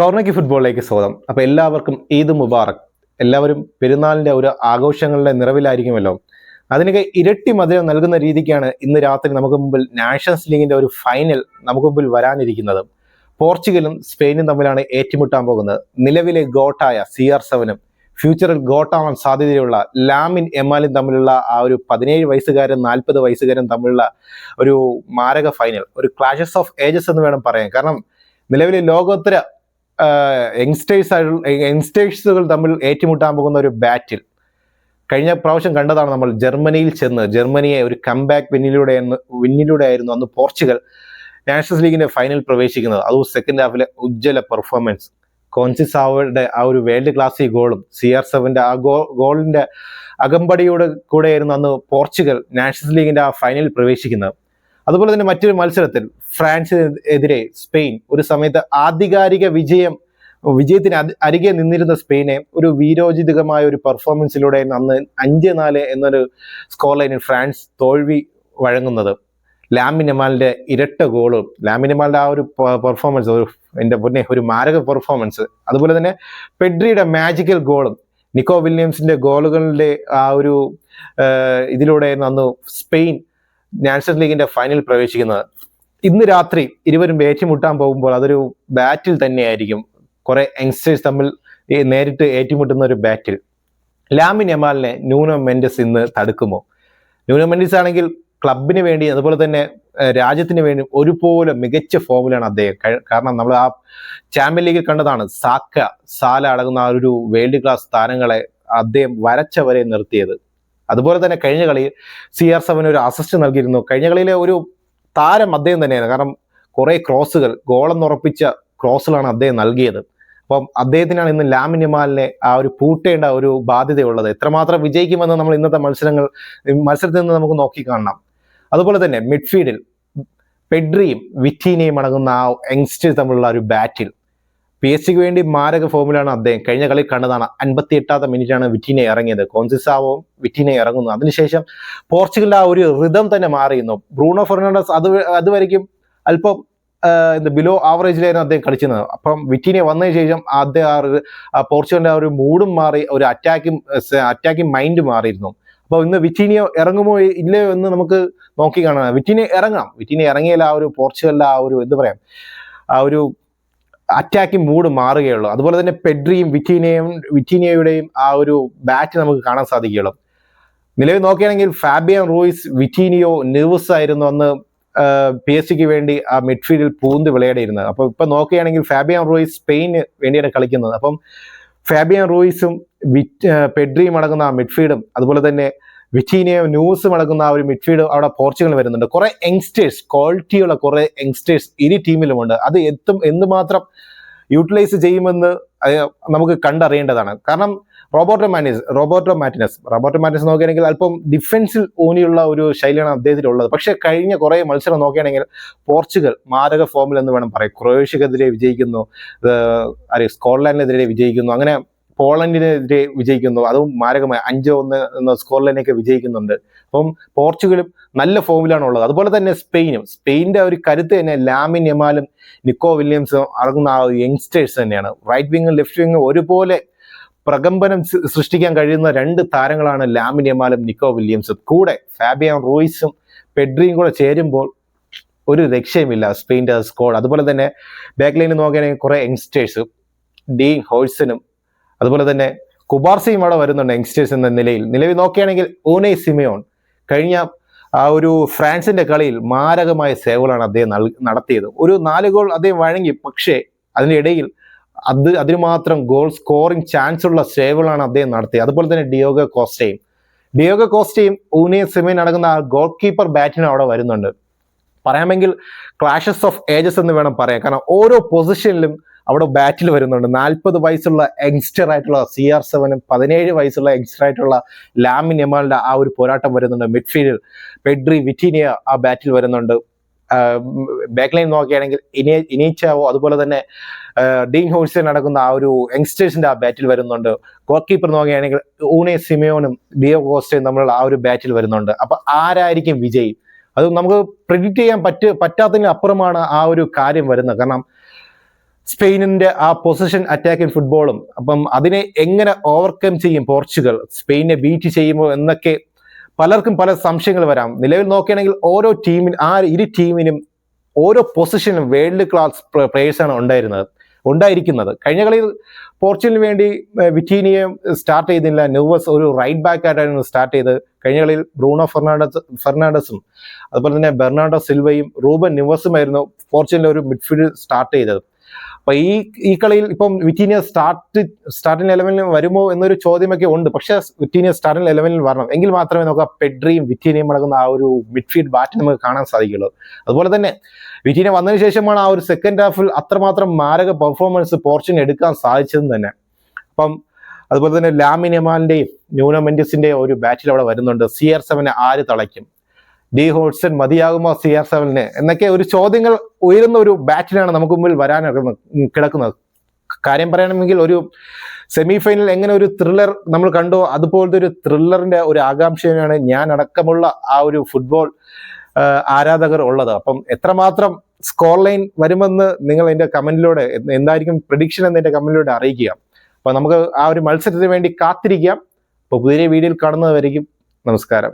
കോർണക്കി ഫുട്ബോളിലേക്ക് സ്വാഗതം. അപ്പോൾ എല്ലാവർക്കും ഈദ് മുബാറക്. എല്ലാവരും പെരുന്നാളിന്റെ ഒരു ആഘോഷങ്ങളുടെ നിറവിലായിരിക്കുമല്ലോ. അതിനൊക്കെ ഇരട്ടി മധുരം നൽകുന്ന രീതിക്കാണ് ഇന്ന് രാത്രി നമുക്ക് മുമ്പിൽ നാഷൻസ് ലീഗിന്റെ ഒരു ഫൈനൽ നമുക്ക് മുമ്പിൽ വരാനിരിക്കുന്നത്. പോർച്ചുഗലും സ്പെയിനും തമ്മിലാണ് ഏറ്റുമുട്ടാൻ പോകുന്നത്. നിലവിലെ ഗോട്ടായ സി ആർ സെവനും ഫ്യൂച്ചറിൽ ഗോട്ടാവാൻ സാധ്യതയുള്ള ലാമിൻ എമാലും തമ്മിലുള്ള ആ ഒരു പതിനേഴ് വയസ്സുകാരൻ നാൽപ്പത് വയസ്സുകാരൻ തമ്മിലുള്ള ഒരു മാരക ഫൈനൽ. ഒരു ക്ലാഷസ് ഓഫ് ഏജസ് എന്ന് വേണം പറയാൻ. കാരണം നിലവിലെ ലോകോത്തര യങ്സ്റ്റേഴ്സ് യങ്സ്റ്റേഴ്സുകൾ തമ്മിൽ ഏറ്റുമുട്ടാൻ പോകുന്ന ഒരു ബാറ്റിൽ കഴിഞ്ഞ പ്രാവശ്യം കണ്ടതാണ് നമ്മൾ ജർമ്മനിയിൽ ചെന്ന് ജർമ്മനിയെ ഒരു കംബാക്ക് വിന്നിലൂടെ വിന്നിലൂടെ ആയിരുന്നു അന്ന് പോർച്ചുഗൽ നാഷണൽസ് ലീഗിന്റെ ഫൈനൽ പ്രവേശിക്കുന്നത്. അതും സെക്കൻഡ് ഹാഫിലെ ഉജ്ജ്വല പെർഫോമൻസ് കോൺസിസാവയുടെ ആ ഒരു വേൾഡ് ക്ലാസ് ഗോളും സി ആർ സെവന്റെ ആ ഗോ ഗോളിന്റെ അകമ്പടിയുടെ കൂടെയായിരുന്നു അന്ന് പോർച്ചുഗൽ നാഷണൽസ് ലീഗിന്റെ ആ ഫൈനലിൽ പ്രവേശിക്കുന്നത്. അതുപോലെ തന്നെ മറ്റൊരു മത്സരത്തിൽ ഫ്രാൻസിനെതിരെ സ്പെയിൻ ഒരു സമയത്ത് ആധികാരിക വിജയം വിജയത്തിന് അരികെ നിന്നിരുന്ന സ്പെയിനെ ഒരു വീരോചിതമായ ഒരു പെർഫോമൻസിലൂടെ അന്ന് അഞ്ച് നാല് എന്നൊരു സ്കോർ ലൈനിൽ ഫ്രാൻസ് തോൽവി വഴങ്ങുന്നത്. ലാമിനമാലിന്റെ ഇരട്ട ഗോളും ലാമിനമാലിന്റെ ആ ഒരു പെർഫോമൻസ് ഒരു എന്റെ പൊന്നെ ഒരു മാരക പെർഫോമൻസ് അതുപോലെ തന്നെ പെഡ്രിയുടെ മാജിക്കൽ ഗോളും നിക്കോ വില്യംസിന്റെ ഗോളുകളുടെ ആ ഒരു ഇതിലൂടെ അന്ന് സ്പെയിൻ നാഷണൽ ലീഗിന്റെ ഫൈനൽ പ്രവേശിക്കുന്നത്. ഇന്ന് രാത്രി ഇരുവരും ഏറ്റുമുട്ടാൻ പോകുമ്പോൾ അതൊരു ബാറ്റിൽ തന്നെയായിരിക്കും. കുറെ യങ്സ്റ്റേഴ്സ് തമ്മിൽ നേരിട്ട് ഏറ്റുമുട്ടുന്ന ഒരു ബാറ്റിൽ ലാമിൻ എമാലിനെ ന്യൂനോ മെൻഡസ് ഇന്ന് തടുക്കുമോ? ന്യൂനോ മെൻഡസ് ആണെങ്കിൽ ക്ലബിന് വേണ്ടി അതുപോലെ തന്നെ രാജ്യത്തിന് വേണ്ടി ഒരുപോലെ മികച്ച ഫോമിലാണ് അദ്ദേഹം. കാരണം നമ്മൾ ആ ചാമ്പ്യൻ ലീഗിൽ കണ്ടതാണ് സാക്ക സാല അടങ്ങുന്ന ആ ഒരു വേൾഡ് ക്ലാസ് താരങ്ങളെ അദ്ദേഹം വരച്ചവരെ നിർത്തിയത്. അതുപോലെ തന്നെ കഴിഞ്ഞ കളിയിൽ സി ആർ സെവൻ ഒരു അസിസ്റ്റ് നൽകിയിരുന്നു. കഴിഞ്ഞ കളിയിലെ ഒരു താരം അദ്ദേഹം തന്നെയാണ്. കാരണം കുറെ ക്രോസുകൾ ഗോളെന്നുറപ്പിച്ച ക്രോസുകളാണ് അദ്ദേഹം നൽകിയത്. അപ്പം അദ്ദേഹത്തിനാണ് ഇന്ന് ലാമിനിമാലിനെ ആ ഒരു പൂട്ടേണ്ട ഒരു ബാധ്യതയുള്ളത്. എത്രമാത്രം വിജയിക്കുമെന്ന് നമ്മൾ ഇന്നത്തെ മത്സരങ്ങൾ മത്സരത്തിൽ നിന്ന് നമുക്ക് നോക്കി കാണണം. അതുപോലെ തന്നെ മിഡ്ഫീൽഡിൽ പെഡ്രിയും വിറ്റീനയും അടങ്ങുന്ന ആ യങ്സ്റ്റേഴ്സ് തമ്മിലുള്ള ഒരു ബാറ്റിൽ പി എസ് സിക്ക് വേണ്ടി മാരക ഫോമിലാണ് അദ്ദേഹം. കഴിഞ്ഞ കളി കണ്ടതാണ്. അൻപത്തി എട്ടാമത്തെ മിനിറ്റാണ് വിറ്റിനെ ഇറങ്ങിയത്. കോൺസിസാവും വിറ്റിനെ ഇറങ്ങുന്നു. അതിനുശേഷം പോർച്ചുഗലിന്റെ ആ ഒരു റിതം തന്നെ മാറിയിരുന്നു. ബ്രൂണോ ഫെർണാണ്ടസ് അത് അതുവരയ്ക്കും അല്പം എന്താ ബിലോ ആവറേജിലായിരുന്നു അദ്ദേഹം കളിച്ചിരുന്നത്. അപ്പം വിറ്റിനെ വന്നതിന് ശേഷം അദ്ദേഹം ആ ഒരു പോർച്ചുഗലിന്റെ ആ ഒരു മൂഡും മാറി ഒരു അറ്റാക്കിംഗ് അറ്റാക്കിംഗ് മൈൻഡ് മാറിയിരുന്നു. അപ്പോൾ ഇന്ന് വിറ്റിനിയോ ഇറങ്ങുമോ ഇല്ലയോ എന്ന് നമുക്ക് നോക്കി കാണാം. വിറ്റിനെ ഇറങ്ങാം വിറ്റിനെ ഇറങ്ങിയാൽ ആ ഒരു പോർച്ചുഗലിലെ ആ ഒരു എന്ത് പറയാം ആ ഒരു അറ്റാക്കിംഗ് മൂഡ് മാറുകയുള്ളൂ. അതുപോലെ തന്നെ പെഡ്രിയും വിറ്റീനയും വിറ്റീനിയയുടെയും ആ ഒരു ബാറ്റ് നമുക്ക് കാണാൻ സാധിക്കുകയുള്ളൂ. നിലവിൽ നോക്കുകയാണെങ്കിൽ ഫാബിയൻ റൂയിസ് വിറ്റീനിയോ നെർവസ് ആയിരുന്നു അന്ന് പി എസ് സിക്ക് വേണ്ടി ആ മിഡ്ഫീൽഡിൽ പൂന്ത് വിളയാടിയിരുന്നത്. അപ്പോൾ ഇപ്പൊ നോക്കുകയാണെങ്കിൽ ഫാബിയൻ റൂയിസ് സ്പെയിന് വേണ്ടിയാണ് കളിക്കുന്നത്. അപ്പം ഫാബിയൻ റൂയിസും പെഡ്രിയും അടങ്ങുന്ന ആ മിഡ്ഫീൽഡും അതുപോലെ തന്നെ വിറ്റീനിയോ ന്യൂസ് മടങ്ങുന്ന ആ ഒരു മിഡ്ഫീൽഡ് അവിടെ പോർച്ചുഗൽ വരുന്നുണ്ട്. കുറെ യങ്സ്റ്റേഴ്സ് ക്വാളിറ്റിയുള്ള കുറെ യങ്സ്റ്റേഴ്സ് ഇനി ടീമിലുമുണ്ട്. അത് എത്തും എന്തുമാത്രം യൂട്ടിലൈസ് ചെയ്യുമെന്ന് നമുക്ക് കണ്ടറിയേണ്ടതാണ്. കാരണം Roberto Martinez Roberto Martinez Roberto Martinez നോക്കുകയാണെങ്കിൽ അല്പം ഡിഫൻസിൽ ഊന്നിയുള്ള ഒരു ശൈലിയാണ് അദ്ദേഹത്തിനുള്ളത് പക്ഷേ കഴിഞ്ഞ കുറേ മത്സരം നോക്കുകയാണെങ്കിൽ പോർച്ചുഗൽ മാരക ഫോമിൽ എന്ന് വേണം പറയാം ക്രൊയേഷ്യക്കെതിരെ വിജയിക്കുന്നു സ്കോട്ട്ലാൻഡിനെതിരെ വിജയിക്കുന്നു. അങ്ങനെ പോളണ്ടിനെതിരെ വിജയിക്കുന്നു. അതും മാരകമായി അഞ്ചോ ഒന്ന് എന്ന സ്കോർലൈനൊക്കെ വിജയിക്കുന്നുണ്ട്. അപ്പം പോർച്ചുഗലും നല്ല ഫോമിലാണ് ഉള്ളത് അതുപോലെ തന്നെ സ്പെയിനും. സ്പെയിന്റെ ഒരു കരുത്ത് തന്നെ ലാമിൻ യമാലും നിക്കോ വില്യംസും അടങ്ങുന്ന ആ യങ്സ്റ്റേഴ്സ് തന്നെയാണ്. റൈറ്റ് വിങ്ങും ലെഫ്റ്റ് വിങ്ങും ഒരുപോലെ പ്രകമ്പനം സൃഷ്ടിക്കാൻ കഴിയുന്ന രണ്ട് താരങ്ങളാണ് ലാമിൻ യമാലും നിക്കോ വില്യംസും. കൂടെ ഫാബിയാൻ റോയിസും പെഡ്രിയും കൂടെ ചേരുമ്പോൾ ഒരു രക്ഷയുമില്ല സ്പെയിന്റെ സ്കോഡ് അതുപോലെ തന്നെ ബാക്ക് ലൈനിൽ നോക്കുകയാണെങ്കിൽ കുറേ യങ്സ്റ്റേഴ്സും ഡീൻ ഹോഴ്സനും അതുപോലെ തന്നെ കുബാർസിയും അവിടെ വരുന്നുണ്ട് യങ്സ്റ്റേഴ്സ് എന്ന നിലയിൽ. നിലവിൽ നോക്കുകയാണെങ്കിൽ ഊനെ സിമിയോൺ കഴിഞ്ഞ ആ ഒരു ഫ്രാൻസിന്റെ കളിയിൽ മാരകമായ സേവകളാണ് അദ്ദേഹം നടത്തിയത്. ഒരു നാല് ഗോൾ അദ്ദേഹം വഴങ്ങി പക്ഷേ അതിനിടയിൽ അത് അതിന് മാത്രം ഗോൾ സ്കോറിംഗ് ചാൻസ് ഉള്ള സേവുകളാണ് അദ്ദേഹം നടത്തിയത്. അതുപോലെ തന്നെ ഡിയോഗ കോസ്റ്റയും. ഡിയോഗ കോസ്റ്റയും ഊനെ സിമിയൻ അടങ്ങുന്ന ആ ഗോൾ കീപ്പർ ബാറ്റിനും അവിടെ വരുന്നുണ്ട്. പറയാമെങ്കിൽ ക്ലാഷസ് ഓഫ് ഏജസ് എന്ന് വേണം പറയാം കാരണം ഓരോ പൊസിഷനിലും അവിടെ ബാറ്റിൽ വരുന്നുണ്ട്. നാൽപ്പത് വയസ്സുള്ള യങ്സ്റ്റർ ആയിട്ടുള്ള സി ആർ സെവനും പതിനേഴ് വയസ്സുള്ള യങ്സ്റ്റർ ആയിട്ടുള്ള ലാമിൻ എമാളിന്റെ ആ ഒരു പോരാട്ടം വരുന്നുണ്ട്. മിഡ്ഫീൽഡിൽ പെഡ്രി വിറ്റീനിയ ആ ബാറ്റിൽ വരുന്നുണ്ട്. ബാക്ക് ലൈൻ നോക്കുകയാണെങ്കിൽ ഇനി ഇനീച്ചാവോ അതുപോലെ തന്നെ ഡീൻ ഹോഴ്സൻ നടക്കുന്ന ആ ഒരു യങ്സ്റ്റേഴ്സിന്റെ ആ ബാറ്റിൽ വരുന്നുണ്ട്. ഗോൾ കീപ്പർ നോക്കുകയാണെങ്കിൽ ഊനെ സിമിയോനും ഡിയോ കോസ്റ്റയും തമ്മിലുള്ള ആ ഒരു ബാറ്റിൽ വരുന്നുണ്ട്. അപ്പൊ ആരായിരിക്കും വിജയി? അത് നമുക്ക് പ്രിഡിക്റ്റ് ചെയ്യാൻ പറ്റ പറ്റാത്തതിന് അപ്പുറമാണ് ആ ഒരു കാര്യം വരുന്നത്. കാരണം സ്പെയിനിന്റെ ആ പൊസിഷൻ അറ്റാക്കിംഗ് ഫുട്ബോളും അപ്പം അതിനെ എങ്ങനെ ഓവർകം ചെയ്യും പോർച്ചുഗൽ? സ്പെയിനെ ബീറ്റ് ചെയ്യുമോ എന്നൊക്കെ പലർക്കും പല സംശയങ്ങൾ വരാം. നിലവിൽ നോക്കുകയാണെങ്കിൽ ഓരോ ടീമിന് ആ ഇരു ടീമിനും ഓരോ പൊസിഷനും വേൾഡ് ക്ലാസ് പ്ലേയേഴ്സാണ് ഉണ്ടായിരുന്നത് ഉണ്ടായിരിക്കുന്നത്. കഴിഞ്ഞ കളിയിൽ പോർച്ചുഗലിന് വേണ്ടി വിറ്റീനിയെ സ്റ്റാർട്ട് ചെയ്തില്ല. ന്യൂവസ് ഒരു റൈറ്റ് ബാക്ക് ആയിട്ടായിരുന്നു സ്റ്റാർട്ട് ചെയ്ത് കഴിഞ്ഞ കളിയിൽ ബ്രൂണോ ഫെർണാണ്ടസ് ഫെർണാണ്ടസും അതുപോലെ തന്നെ ബെർണാഡോ സിൽവയും റൂബൻ ന്യൂവസുമായിരുന്നു പോർച്ചുഗലിന്റെ ഒരു മിഡ്ഫീൽഡ് സ്റ്റാർട്ട് ചെയ്തത്. അപ്പൊ ഈ ഈ കളിയിൽ ഇപ്പം വിറ്റീനിയ സ്റ്റാർട്ട് സ്റ്റാർട്ടിംഗ് ലെവലിൽ വരുമോ എന്നൊരു ചോദ്യമൊക്കെ ഉണ്ട്. പക്ഷെ വിറ്റീനിയ സ്റ്റാർട്ടിംഗ് ലെവലിൽ വരണം. എങ്കിൽ മാത്രമേ നമുക്ക് പെഡ്രിയും വിറ്റീനിയും അടങ്ങുന്ന ആ ഒരു മിഡ്ഫീൽഡ് ബാറ്റ് നമുക്ക് കാണാൻ സാധിക്കുള്ളൂ. അതുപോലെ തന്നെ വിറ്റീനിയ വന്നതിന് ശേഷമാണ് ആ ഒരു സെക്കൻഡ് ഹാഫിൽ അത്രമാത്രം മാരക പെർഫോമൻസ് പോർച്ചുഗൽ എടുക്കാൻ സാധിച്ചതെന്ന് തന്നെ. അപ്പം അതുപോലെ തന്നെ ലാമിനെമാലിന്റെയും ന്യൂനോ ഒരു ബാറ്റിൽ അവിടെ വരുന്നുണ്ട്. സി ആർ സെവനെ ആര് തളയ്ക്കും? ഡി ഹോട്ട്സൺ മതിയാകുമോ സി ആർ സെവനിന്? എന്നൊക്കെ ഒരു ചോദ്യങ്ങൾ ഉയരുന്ന ഒരു ബാറ്റിലാണ് നമുക്ക് മുമ്പിൽ വരാൻ കിടക്കുന്നത്. കാര്യം പറയണമെങ്കിൽ ഒരു സെമി ഫൈനൽ എങ്ങനെ ഒരു ത്രില്ലർ നമ്മൾ കണ്ടോ അതുപോലത്തെ ഒരു ത്രില്ലറിന്റെ ഒരു ആകാംക്ഷയാണ് ഞാൻ അടക്കമുള്ള ആ ഒരു ഫുട്ബോൾ ആരാധകർ ഉള്ളത്. അപ്പം എത്രമാത്രം സ്കോർ ലൈൻ വരുമെന്ന് നിങ്ങൾ എന്റെ കമന്റിലൂടെ എന്തായിരിക്കും പ്രഡിക്ഷൻ എന്ന് എന്റെ കമന്റിലൂടെ അറിയിക്കുക. അപ്പൊ നമുക്ക് ആ ഒരു മത്സരത്തിന് വേണ്ടി കാത്തിരിക്കാം. അപ്പോൾ പുതിയ വീഡിയോയിൽ കാണുന്നതായിരിക്കും നമസ്കാരം.